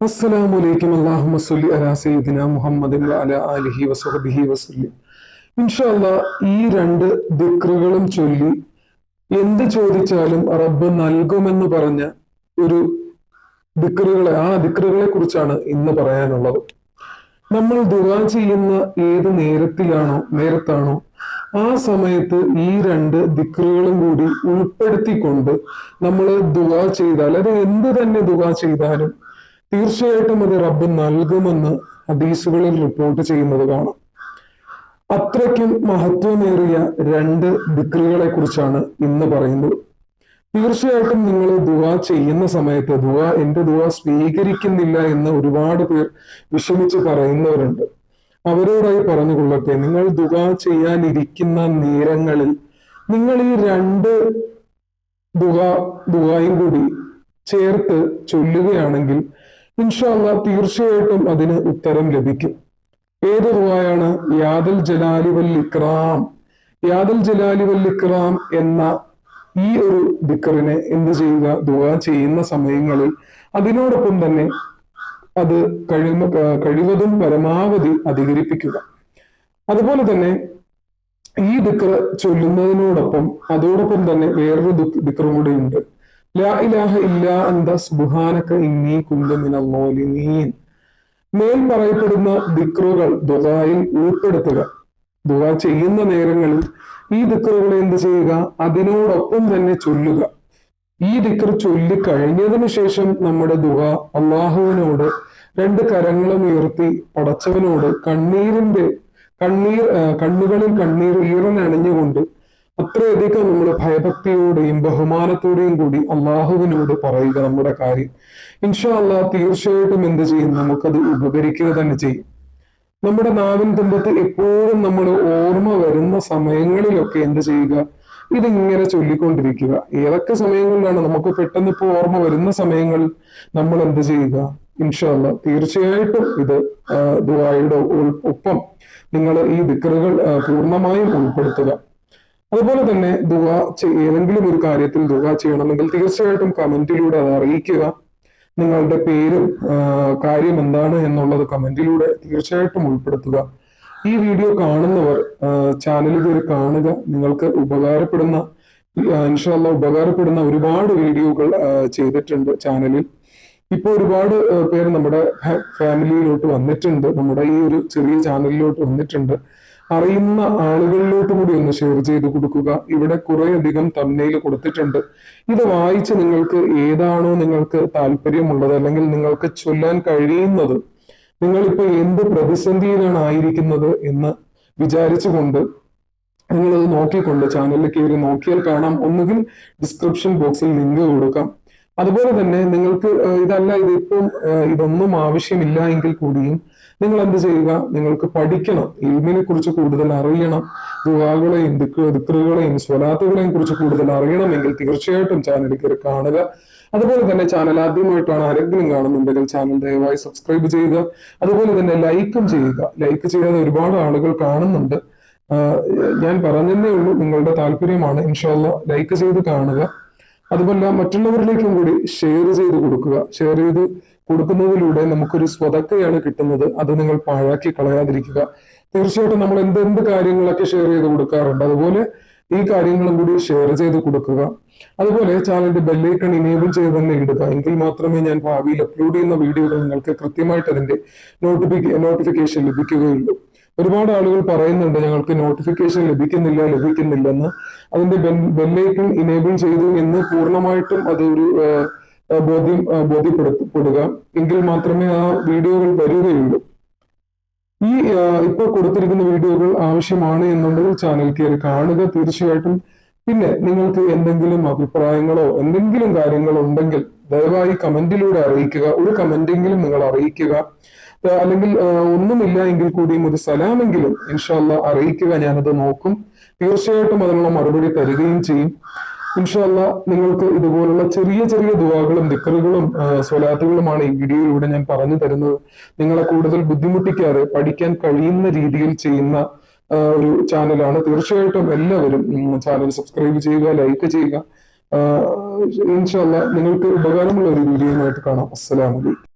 അസ്സലാമു അലൈക്കും അല്ലാഹുമ്മ സല്ലി അലാ സയ്യിദിന മുഹമ്മദിൻ വഅലാ ആലിഹി വസഹബിഹി വസല്ലം. ഇൻഷാ ഈ രണ്ട് ദിക്റുകളും ചൊല്ലി എന്ത് ചോദിച്ചാലും റബ്ബ് നൽകുമെന്ന് പറഞ്ഞ ഒരു ദിക്റുകളെ ആ ദിക്റുകളെ കുറിച്ചാണ് ഇന്ന് പറയാനുള്ളത്. നമ്മൾ ദുആ ചെയ്യുന്ന ഏത് നേരത്തിലാണോ നേരത്താണോ ആ സമയത്ത് ഈ രണ്ട് ദിക്റുകളും കൂടി ഉൾപ്പെടുത്തിക്കൊണ്ട് നമ്മൾ ദുവാ ചെയ്താൽ അത് എന്ത് തന്നെ ദുവാ ചെയ്താലും തീർച്ചയായിട്ടും അത് റബ്ബ് നൽകുമെന്ന് ഹദീസുകളിൽ റിപ്പോർട്ട് ചെയ്യുന്നത് കാണാം. അത്രയ്ക്കും മഹത്വമേറിയ രണ്ട് ദിക്രികളെ കുറിച്ചാണ് ഇന്ന് പറയുന്നത്. തീർച്ചയായിട്ടും നിങ്ങൾ ദുവ ചെയ്യുന്ന സമയത്ത് ദുവ എന്റെ ദുവ സ്വീകരിക്കുന്നില്ല എന്ന് ഒരുപാട് പേർ വിഷമിച്ച് പറയുന്നവരുണ്ട്. അവരോടായി പറഞ്ഞുകൊള്ളട്ടെ നിങ്ങൾ ദുവ ചെയ്യാനിരിക്കുന്ന നേരങ്ങളിൽ നിങ്ങൾ ഈ രണ്ട് ദുവ ദുവായും കൂടി ചേർത്ത് ചൊല്ലുകയാണെങ്കിൽ ഇൻഷാല്ല തീർച്ചയായിട്ടും അതിന് ഉത്തരം ലഭിക്കും. ഏത് ദുആയാണ് യാദൽ ജലാലി ഇക്റാം യാദൽ ജലാലി ഇക്റാം എന്ന ഈ ഒരു ദിക്കറിനെ എന്ത് ചെയ്യുക? ദുആ ചെയ്യുന്ന സമയങ്ങളിൽ അതിനോടൊപ്പം തന്നെ അത് കഴിയുന്ന കഴിവതും പരമാവധി അധികരിപ്പിക്കുക. അതുപോലെ തന്നെ ഈ ദിക്കർ ചൊല്ലുന്നതിനോടൊപ്പം അതോടൊപ്പം തന്നെ വേറൊരു ദിക്കറും കൂടെ ഉണ്ട്. മേൽ പറയപ്പെടുന്ന ദിക്റുകൾ ദുആയിൽ ഉൾപ്പെടുത്തുക. ദുആ ചെയ്യുന്ന നേരങ്ങളിൽ ഈ ദിക്റുകളെ എന്ത് ചെയ്യുക? അതിനോടൊപ്പം തന്നെ ചൊല്ലുക. ഈ ദിക്ർ ചൊല്ലി കഴിഞ്ഞതിന് ശേഷം നമ്മുടെ ദുആ അള്ളാഹുവിനോട് രണ്ട് കരങ്ങളും ഉയർത്തി പടച്ചവനോട് കണ്ണീരിന്റെ കണ്ണീർ കണ്ണുകളിൽ കണ്ണീർ ഈറനണിഞ്ഞുകൊണ്ട് അത്രയധികം നമ്മൾ ഭയഭക്തിയോടെയും ബഹുമാനത്തോടെയും കൂടി അള്ളാഹുവിനോട് പറയുക നമ്മുടെ കാര്യം. ഇൻഷാ അള്ളാഹ് തീർച്ചയായിട്ടും എന്ത് ചെയ്യും? നമുക്കത് ഉപകരിക്കുക തന്നെ ചെയ്യും. നമ്മുടെ നാവിൻ തുമ്പത്ത് എപ്പോഴും നമ്മൾ ഓർമ്മ വരുന്ന സമയങ്ങളിലൊക്കെ എന്ത് ചെയ്യുക? ഇതിങ്ങനെ ചൊല്ലിക്കൊണ്ടിരിക്കുക. ഏതൊക്കെ സമയങ്ങളിലാണ് നമുക്ക് പെട്ടെന്ന് ഇപ്പോൾ ഓർമ്മ വരുന്ന സമയങ്ങൾ നമ്മൾ എന്ത് ചെയ്യുക? ഇൻഷാല്ല തീർച്ചയായിട്ടും ഇത് ദുബായിയുടെ ഒപ്പം നിങ്ങൾ ഈ ദിക്കറുകൾ പൂർണമായും ഉൾപ്പെടുത്തുക. അതുപോലെ തന്നെ ദുവ ഏതെങ്കിലും ഒരു കാര്യത്തിൽ ദുവ ചെയ്യണമെങ്കിൽ തീർച്ചയായിട്ടും കമന്റിലൂടെ അത് അറിയിക്കുക. നിങ്ങളുടെ പേരും കാര്യം എന്താണ് എന്നുള്ളത് കമന്റിലൂടെ തീർച്ചയായിട്ടും ഉൾപ്പെടുത്തുക. ഈ വീഡിയോ കാണുന്നവർ ചാനൽ കയറി കാണുക. നിങ്ങൾക്ക് ഉപകാരപ്പെടുന്ന ഇൻഷാല്ല ഉപകാരപ്പെടുന്ന ഒരുപാട് വീഡിയോകൾ ചെയ്തിട്ടുണ്ട് ചാനലിൽ ഇപ്പോൾ ഒരുപാട് പേര് നമ്മുടെ ഫാമിലിയിലോട്ട് വന്നിട്ടുണ്ട്. നമ്മുടെ ഈ ഒരു ചെറിയ ചാനലിലോട്ട് വന്നിട്ടുണ്ട്. അറിയുന്ന ആളുകളിലോട്ട് കൂടി ഒന്ന് ഷെയർ ചെയ്ത് കൊടുക്കുക. ഇവിടെ കുറെ അധികം തമ്മയിൽ കൊടുത്തിട്ടുണ്ട്. ഇത് വായിച്ച് നിങ്ങൾക്ക് ഏതാണോ നിങ്ങൾക്ക് താല്പര്യമുള്ളത് അല്ലെങ്കിൽ നിങ്ങൾക്ക് ചൊല്ലാൻ കഴിയുന്നത് നിങ്ങളിപ്പോ എന്ത് പ്രതിസന്ധിയിലാണ് ആയിരിക്കുന്നത് എന്ന് വിചാരിച്ചുകൊണ്ട് നിങ്ങളത് നോക്കിക്കൊണ്ട് ചാനലിൽ കയറി നോക്കിയാൽ കാണാം. ഒന്നുകിൽ ഡിസ്ക്രിപ്ഷൻ ബോക്സിൽ ലിങ്ക് കൊടുക്കാം. അതുപോലെ തന്നെ നിങ്ങൾക്ക് ഇതല്ല ഇതിപ്പം ഇതൊന്നും ആവശ്യമില്ല എങ്കിൽ കൂടിയും നിങ്ങൾ എന്ത് ചെയ്യുക? നിങ്ങൾക്ക് പഠിക്കണം. ഇൽമിനെ കുറിച്ച് കൂടുതൽ അറിയണം. ദുവാകളെയും ദിക്കറുകളെയും സ്വലാത്തുകളെയും കുറിച്ച് കൂടുതൽ അറിയണമെങ്കിൽ തീർച്ചയായിട്ടും ചാനൽ കയറി കാണുക. അതുപോലെ തന്നെ ചാനൽ ആദ്യമായിട്ടാണ് ആരെങ്കിലും കാണുന്നുണ്ടെങ്കിൽ ചാനൽ ദയവായി സബ്സ്ക്രൈബ് ചെയ്യുക. അതുപോലെ തന്നെ ലൈക്കും ചെയ്യുക. ലൈക്ക് ചെയ്യാതെ ഒരുപാട് ആളുകൾ കാണുന്നുണ്ട്. ഞാൻ പറഞ്ഞതേ ഉള്ളൂ. നിങ്ങളുടെ താല്പര്യമാണ്. ഇൻഷാല്ല ലൈക്ക് ചെയ്ത് കാണുക. അതുപോലെ മറ്റുള്ളവരിലേക്കും കൂടി ഷെയർ ചെയ്ത് കൊടുക്കുക. ഷെയർ ചെയ്ത് കൊടുക്കുന്നതിലൂടെ നമുക്കൊരു സ്വതക്കയാണ് കിട്ടുന്നത്. അത് നിങ്ങൾ പാഴാക്കി കളയാതിരിക്കുക. തീർച്ചയായിട്ടും നമ്മൾ എന്തെന്ത് കാര്യങ്ങളൊക്കെ ഷെയർ ചെയ്ത് കൊടുക്കാറുണ്ട്. അതുപോലെ ഈ കാര്യങ്ങളും കൂടി ഷെയർ ചെയ്ത് കൊടുക്കുക. അതുപോലെ ചാനലിന്റെ ബെല്ലൈക്കൺ ഇനേബിൾ ചെയ്ത് തന്നെ ഇടുക. എങ്കിൽ മാത്രമേ ഞാൻ ഭാവിയിൽ അപ്ലോഡ് ചെയ്യുന്ന വീഡിയോകൾ നിങ്ങൾക്ക് കൃത്യമായിട്ട് അതിന്റെ നോട്ടിഫിക്കേ നോട്ടിഫിക്കേഷൻ ലഭിക്കുകയുള്ളൂ. ഒരുപാട് ആളുകൾ പറയുന്നുണ്ട് ഞങ്ങൾക്ക് നോട്ടിഫിക്കേഷൻ ലഭിക്കുന്നില്ല ലഭിക്കുന്നില്ലെന്ന്. അതിന്റെ ബെല്ലൈക്കൺ ഇനേബിൾ ചെയ്തു എന്ന് പൂർണമായിട്ടും അതൊരു ബോധ്യം ബോധ്യപ്പെടുത്തപ്പെടുക. എങ്കിൽ മാത്രമേ ആ വീഡിയോകൾ വരികയുള്ളൂ. ഈ ഇപ്പോൾ കൊടുത്തിരിക്കുന്ന വീഡിയോകൾ ആവശ്യമാണ് എന്നുണ്ടെങ്കിൽ ചാനൽ കയറി കാണുക തീർച്ചയായിട്ടും. പിന്നെ നിങ്ങൾക്ക് എന്തെങ്കിലും അഭിപ്രായങ്ങളോ എന്തെങ്കിലും കാര്യങ്ങളോ ഉണ്ടെങ്കിൽ ദയവായി കമന്റിലൂടെ അറിയിക്കുക. ഒരു കമന്റെങ്കിലും നിങ്ങൾ അറിയിക്കുക. അല്ലെങ്കിൽ ഒന്നുമില്ല എങ്കിൽ കൂടിയും ഒരു സലാമെങ്കിലും ഇൻഷാല്ല അറിയിക്കുക ഞാനത് നോക്കും. തീർച്ചയായിട്ടും അതിനുള്ള മറുപടി തരികയും ചെയ്യും. ഇൻഷാല്ല നിങ്ങൾക്ക് ഇതുപോലുള്ള ചെറിയ ചെറിയ ദുവാകളും ദിക്കറുകളും സ്വലാത്തുകളുമാണ് ഈ വീഡിയോയിലൂടെ ഞാൻ പറഞ്ഞു തരുന്നത്. നിങ്ങളെ കൂടുതൽ ബുദ്ധിമുട്ടിക്കാതെ പഠിക്കാൻ കഴിയുന്ന രീതിയിൽ ചെയ്യുന്ന ഒരു ചാനലാണ്. തീർച്ചയായിട്ടും എല്ലാവരും ചാനൽ സബ്സ്ക്രൈബ് ചെയ്യുക ലൈക്ക് ചെയ്യുക. ഇൻഷാല്ല നിങ്ങൾക്ക് ഉപകാരമുള്ള ഒരു വീഡിയോയുമായിട്ട് കാണാം. അസ്സലാമലൈക്കും